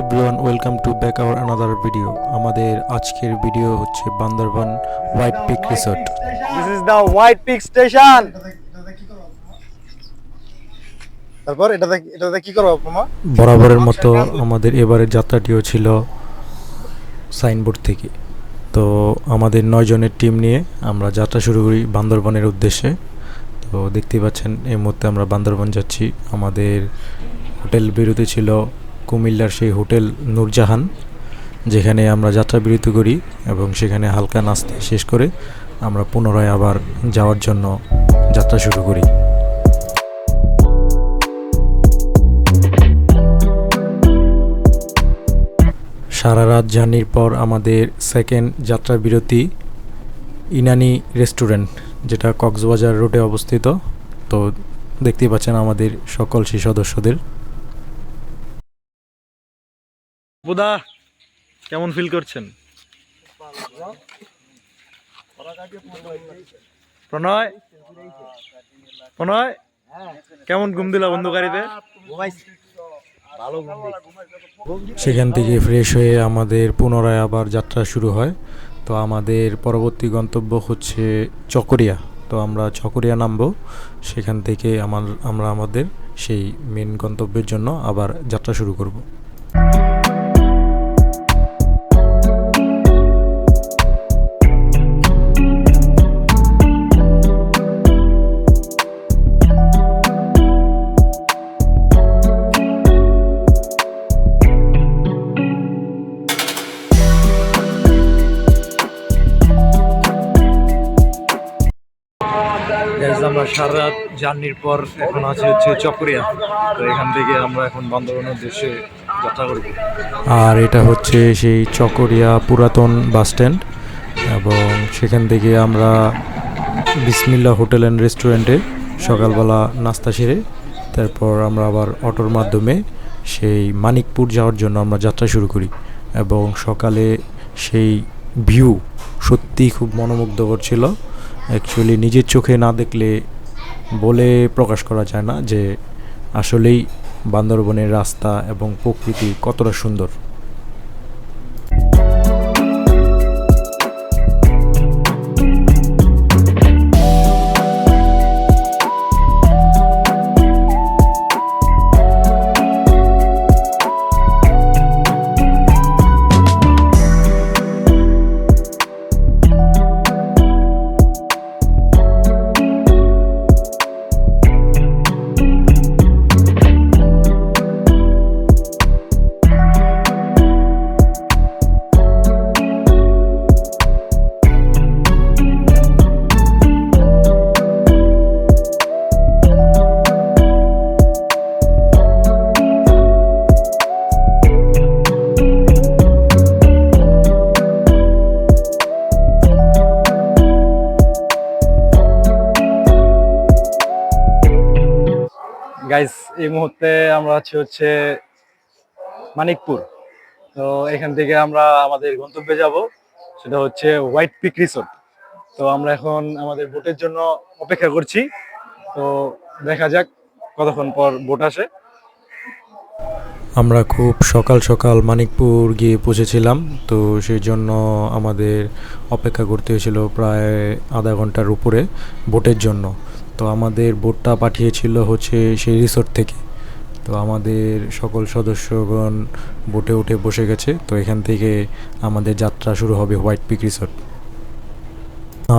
Everyone welcome to back our another video. আমাদের আজকের video হচ্ছে Bandarban white peak resort. This is the white peak station তারপর এটাতে এটাতে কি করব মামা? বরাবরের মতো আমাদের এবারের যাত্রাটিও ছিল সাইনবোর্ড থেকে। তো আমাদের নয় জনের টিম নিয়ে আমরা যাত্রা শুরু করি বান্দরবানের উদ্দেশ্যে। তো দেখতেই পাচ্ছেন এই মুহূর্তে আমরা বান্দরবান যাচ্ছি। আমাদের হোটেল বিরতি ছিল কুমিল্লার সেই হোটেল নূরজাহান, যেখানে আমরা যাত্রা বিরতি করি এবং সেখানে হালকা নাস্তা শেষ করে আমরা পুনরায় আবার যাওয়ার জন্য যাত্রা শুরু করি। সারা রাত জার্নির পর আমাদের সেকেন্ড যাত্রা বিরতি ইনানি রেস্টুরেন্ট, যেটা কক্সবাজার রোডে অবস্থিত। তো দেখতেই পাচ্ছেন আমাদের সকল সেই সদস্যদের। বুদা, কেমন ফিল করছেন? প্রণয়? প্রণয়? কেমন ঘুম দিলা সেখান থেকে ফ্রেশ হয়ে আমাদের পুনরায় আবার যাত্রা শুরু হয়। তো আমাদের পরবর্তী গন্তব্য হচ্ছে চকরিয়া। তো আমরা চকরিয়া নামবো। সেখান থেকে আমার, আমরা আমাদের সেই মেন গন্তব্যের জন্য আবার যাত্রা শুরু করব। সারা জার্নির পর এখন আছে হচ্ছে চকরিয়া। তো এখান থেকে আমরা এখন বান্দরবানের উদ্দেশ্যে যাত্রা করি আর এটা হচ্ছে সেই চকরিয়া পুরাতন বাস স্ট্যান্ড এবং সেখান থেকে আমরা বিসমিল্লা হোটেল অ্যান্ড রেস্টুরেন্টে সকালবেলা নাস্তা সেরে তারপর আমরা আবার অটোর মাধ্যমে সেই মানিকপুর যাওয়ার জন্য আমরা যাত্রা শুরু করি এবং সকালে সেই ভিউ সত্যিই খুব মনোমুগ্ধকর ছিল। অ্যাকচুয়ালি নিজের চোখে না দেখলে বলে প্রকাশ করা যায় না যে আসলেই বান্দরবনের রাস্তা এবং প্রকৃতি কতটা সুন্দর। গাইস এই মুহূর্তে আমরা আছি হচ্ছে মানিকপুর। তো এখান থেকে আমরা আমাদের গন্তব্যে যাব, সেটা হচ্ছে হোয়াইট পিক রিসোর্ট তো আমরা এখন আমাদের বোটের জন্য অপেক্ষা করছি। তো দেখা যাক কতক্ষণ পর বোট আসে। আমরা খুব সকাল সকাল মানিকপুর গিয়ে পৌঁছেছিলাম, তো সেই জন্য আমাদের অপেক্ষা করতে হয়েছিল প্রায় আধা ঘণ্টার উপরে বোটের জন্য। তো আমাদের বোটটা পাঠিয়েছিল হচ্ছে সেই রিসোর্ট থেকে। তো আমাদের সকল সদস্যগণ বোটে উঠে বসে গেছে। তো এখান থেকে আমাদের যাত্রা শুরু হবে হোয়াইট পিক রিসোর্ট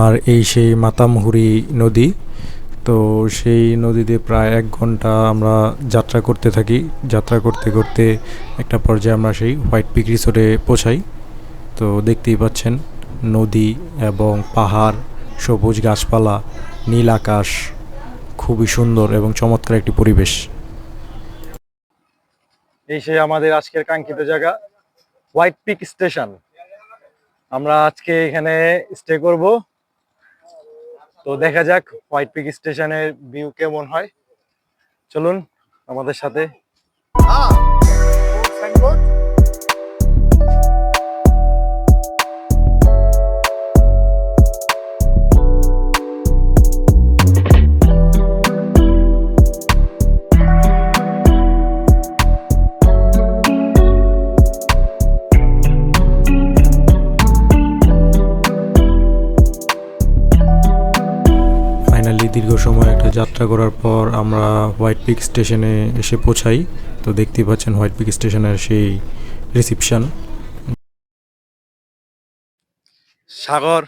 আর এই সেই মাতামহুরি নদী, তো সেই নদীতে প্রায় এক ঘণ্টা আমরা যাত্রা করতে থাকি। যাত্রা করতে করতে একটা পর্যায়ে আমরা সেই হোয়াইট পিক রিসোর্টে পৌঁছাই। তো দেখতেই পাচ্ছেন নদী এবং পাহাড়, সবুজ গাছপালা নীল আকাশ খুবই সুন্দর এবং চমৎকার একটি পরিবেশ। এই সেই আমাদের আজকের কাঙ্ক্ষিত জায়গা হোয়াইট পিক স্টেশন আমরা আজকে এখানে স্টে করব। তো দেখা যাক হোয়াইট পিক স্টেশনের ভিউ কেমন হয়। চলুন আমাদের সাথে। দীর্ঘ সময় একটা যাত্রা করার পর আমরা হোয়াইট পিক স্টেশনে এসে পৌঁছাই। তো দেখতেই পাচ্ছেন হোয়াইট পিক স্টেশনের সেই রিসিপশন সাগর,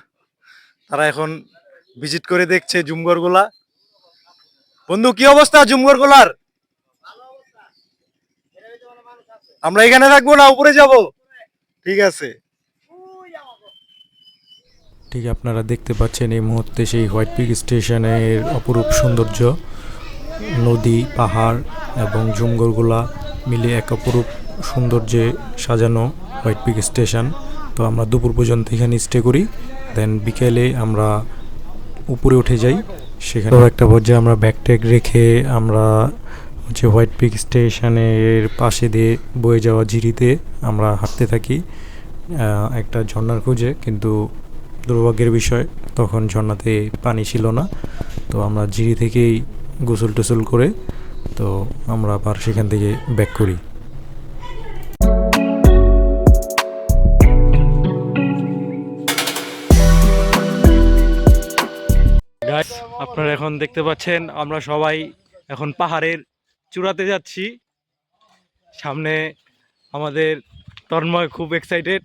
তারা এখন ভিজিট করে দেখছে জুমগরগুলা বন্ধু, কি অবস্থা জুমগরগুলার আমরা এখানে থাকব না, উপরে যাব। ঠিক আছে। ঠিক আপনারা দেখতে পাচ্ছেন এই মুহূর্তে সেই হোয়াইট পিক স্টেশনের অপরূপ সৌন্দর্য। নদী, পাহাড় এবং জঙ্গলগুলা মিলে এক অপরূপ সৌন্দর্যে সাজানো হোয়াইট পিক স্টেশন। তো আমরা দুপুর পর্যন্ত এখানে স্টে করি। দেন বিকেলে আমরা উপরে উঠে যাই। সেখানে একটা পর্যায়ে আমরা ব্যাগ ট্যাগ রেখে আমরা হচ্ছে হোয়াইট পিক স্টেশনের পাশে দিয়ে বয়ে যাওয়া ঝিরিতে আমরা হাঁটতে থাকি। একটা ঝর্ণার খোঁজে। কিন্তু দুর্ভাগ্যের বিষয়, তখন ঝর্ণাতে পানি ছিল না। তো আমরা ঝিরি থেকেই গোসল টোসল করে, তো আমরা আবার সেখান থেকে ব্যাক করি। আপনারা এখন দেখতে পাচ্ছেন, আমরা সবাই এখন পাহাড়ের চূড়াতে যাচ্ছি। সামনে আমাদের তন্ময় খুব এক্সাইটেড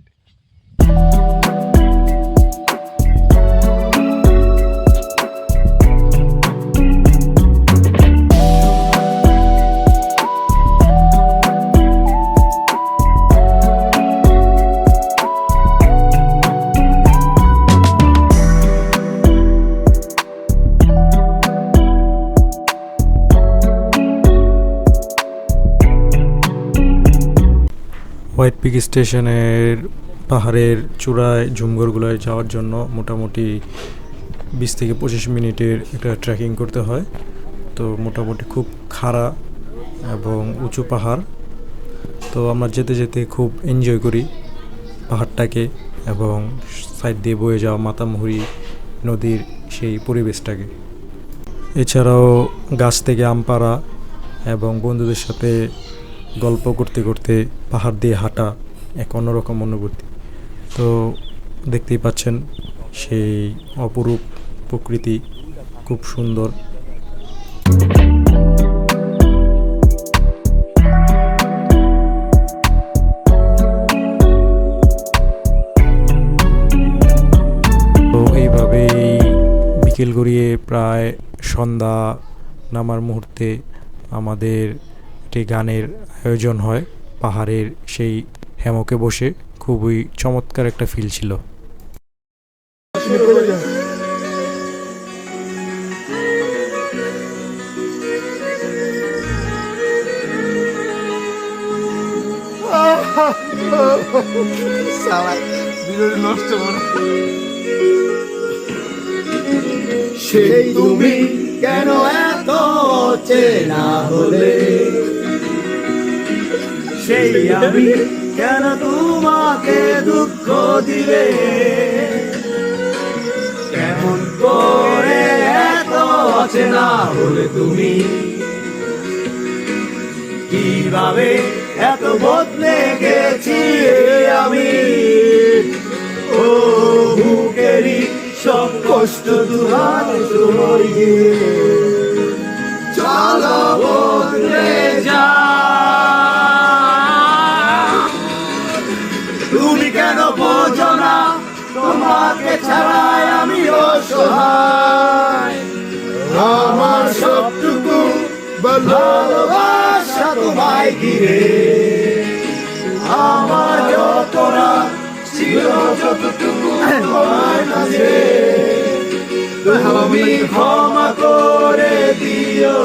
পিক স্টেশনের পাহাড়ের চূড়ায় ঝুমঘরগুলোয় যাওয়ার জন্য মোটামুটি বিশ থেকে পঁচিশ মিনিটের একটা ট্রেকিং করতে হয়। তো মোটামুটি খুব খাড়া এবং উঁচু পাহাড়। তো আমরা যেতে যেতে খুব এনজয় করি পাহাড়টাকে এবং সাইড দিয়ে বয়ে যাওয়া মাতামুহুরি নদীর সেই পরিবেশটাকে। এছাড়াও গাছ থেকে আম পাড়া এবং বন্ধুদের সাথে গল্প করতে করতে পাহাড় দিয়ে হাঁটা এক অন্যরকম অনুভূতি। তো দেখতেই পাচ্ছেন, সেই অপরূপ প্রকৃতি খুব সুন্দর। তো এইভাবেই বিকেল গড়িয়ে প্রায় সন্ধ্যা নামার মুহূর্তে আমাদের একটি গানের আয়োজন হয়। পাহাড়ের সেই হ্যামকে বসে খুবই চমৎকার একটা ফিল ছিল। সেই তুমি কেন এত চেনা হলে? সেই আমি কেন তোমাকে দুঃখ দিলে? কেমন করে এত চেনা হলে তুমি? কীভাবে এত বদলে গেছি আমি? ও বুকেরই সব কষ্ট দুহাত সরিয়ে চলো বদলে যা ছাড়াই আমি অসহায় আমার সবটুকু ভালোবাসা তোমায় ঘিরে। আমার যতটা ছিল যতটুকু তোমার কাছে। তুমি ক্ষমা করে দিও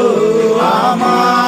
আমার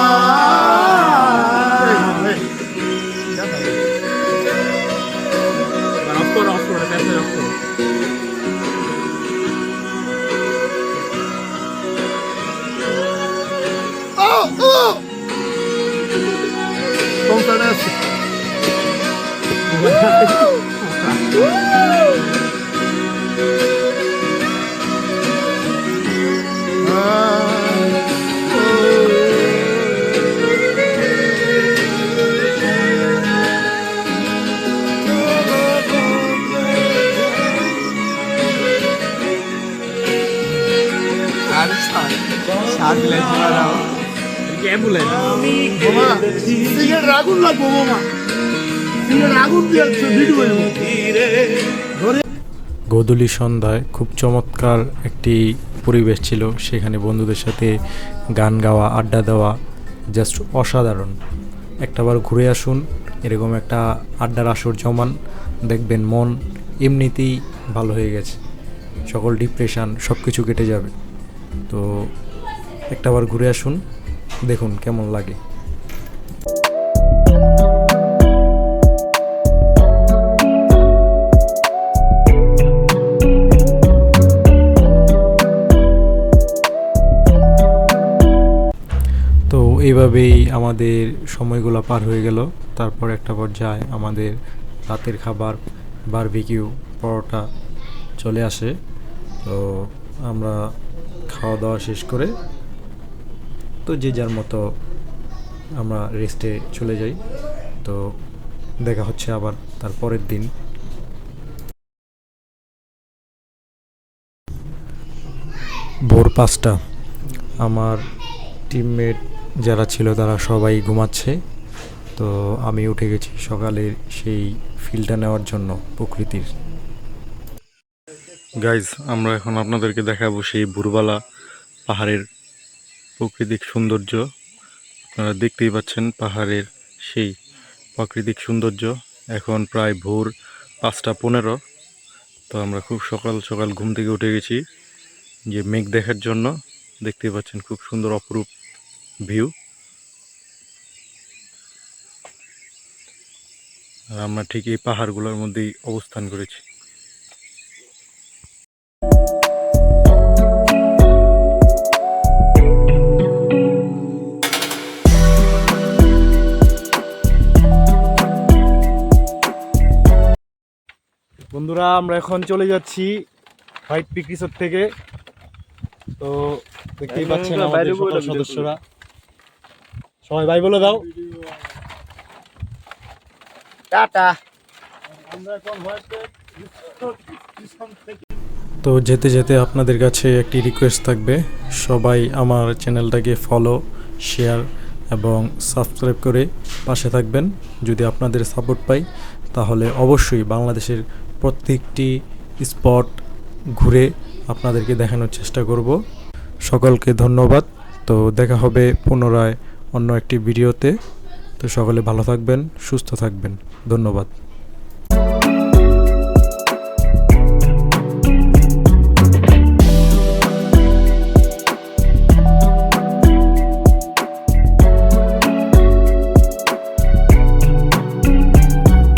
মামা সিগারেট আগুন লাগবো মামা সিগারেট আগুন দিয়ে ভিডিও গোধূলি সন্ধ্যায় খুব চমৎকার একটি পরিবেশ ছিল। সেখানে বন্ধুদের সাথে গান গাওয়া আড্ডা দেওয়া জাস্ট অসাধারণ। একটাবার ঘুরে আসুন এরকম একটা আড্ডার আসর জমান। দেখবেন মন এমনিতেই ভালো হয়ে গেছে। সকল ডিপ্রেশান সব কিছু কেটে যাবে। তো একটাবার ঘুরে আসুন। দেখুন কেমন লাগে। তো এইভাবেই আমাদের সময়গুলো পার হয়ে গেল। তারপর একটা পর্যায়ে আমাদের রাতের খাবার বারবিকিউ পরোটা চলে আসে। তো আমরা খাওয়া দাওয়া শেষ করে তো যে যার মতো আমরা রেস্টে চলে যাই। তো দেখা হচ্ছে আবার তার পরের দিন। ভোর পাঁচটা। আমার টিমমেট যারা ছিল তারা সবাই ঘুমাচ্ছে। তো আমি উঠে গেছি সকালের সেই ফিলটা নেওয়ার জন্য প্রকৃতির। গাইজ আমরা এখন আপনাদেরকে দেখাবো সেই ভোরবেলা পাহাড়ের প্রাকৃতিক সৌন্দর্য। আপনারা দেখতেই পাচ্ছেন পাহাড়ের সেই প্রাকৃতিক সৌন্দর্য। এখন প্রায় ভোর পাঁচটা পনেরো। তো আমরা খুব সকাল সকাল ঘুম থেকে উঠে গেছি। যে মেঘ দেখার জন্য দেখতেই পাচ্ছেন খুব সুন্দর অপরূপ ভিউ। আর আমরা ঠিক এই পাহাড়গুলোর মধ্যেই অবস্থান করেছি। বন্ধুরা আমরা এখন চলে যাচ্ছি হোয়াইট পিক রিসোর্ট থেকে। তো দেখতেই পাচ্ছেন আমাদের সকল সদস্যরা। সবাই ভাই বলে দাও। টাটা। তো যেতে যেতে আপনাদের কাছে একটি রিকোয়েস্ট থাকবে। সবাই আমার চ্যানেলটাকে ফলো শেয়ার এবং সাবস্ক্রাইব করে পাশে থাকবেন। যদি আপনাদের সাপোর্ট পাই তাহলে অবশ্যই বাংলাদেশের প্রত্যেকটি স্পট ঘুরে আপনাদেরকে দেখানোর চেষ্টা করব। সকলকে ধন্যবাদ। তো দেখা হবে পুনরায় অন্য একটি ভিডিওতে। তো সকলে ভালো থাকবেন, সুস্থ থাকবেন। ধন্যবাদ।